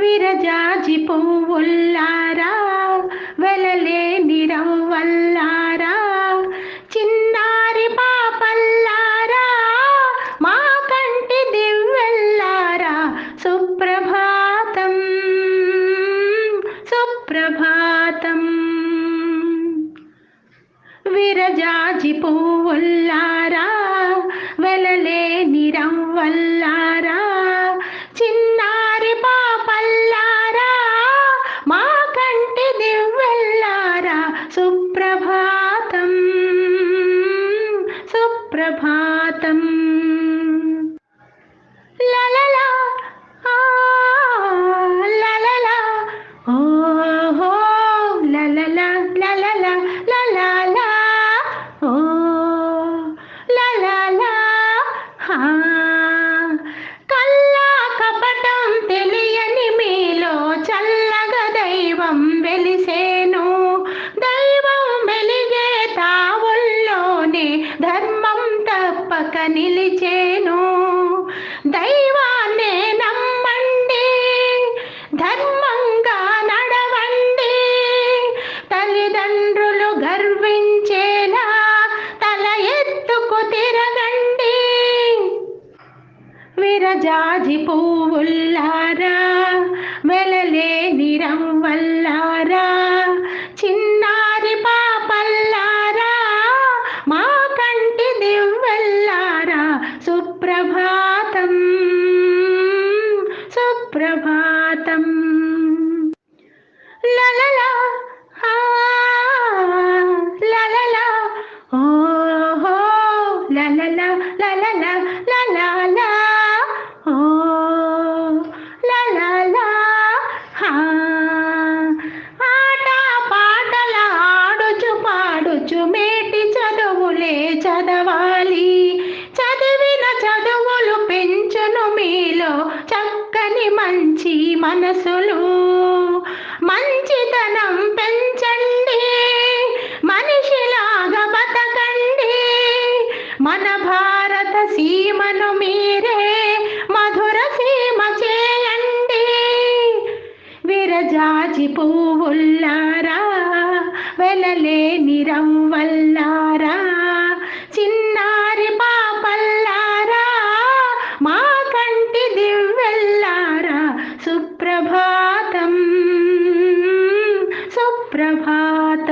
విరజాజి పువ్వుల్లారా వెలలే నిరం వల్లారా చిన్నారి పాపల్లారా మా కంటి దివ్వెల్లారా సుప్రభాతం సుప్రభాతం. విరజాజి పువ్వుల్లారా వెలలేని నిరం వల్లారా प्रभातम् ललला ललला ओ हो ललला ललला ललला ओ ललला हा విరగండి. విరజాజి పువ్వుల్లారా వెలలే నిరం వల్లారా చిన్నారి పాపల్లారా మా కంటి దివ్వల్లారా సుప్రభాతం మంచి మనసులు మంచితనం పెంచండి మనిషిలాగా బతకండి. మన భారత సీమను మీరే మధుర సీమ చేయండి. విరజాజి పువ్వుల్లారా వెలలేని రవ్వల్లారా सुप्रभात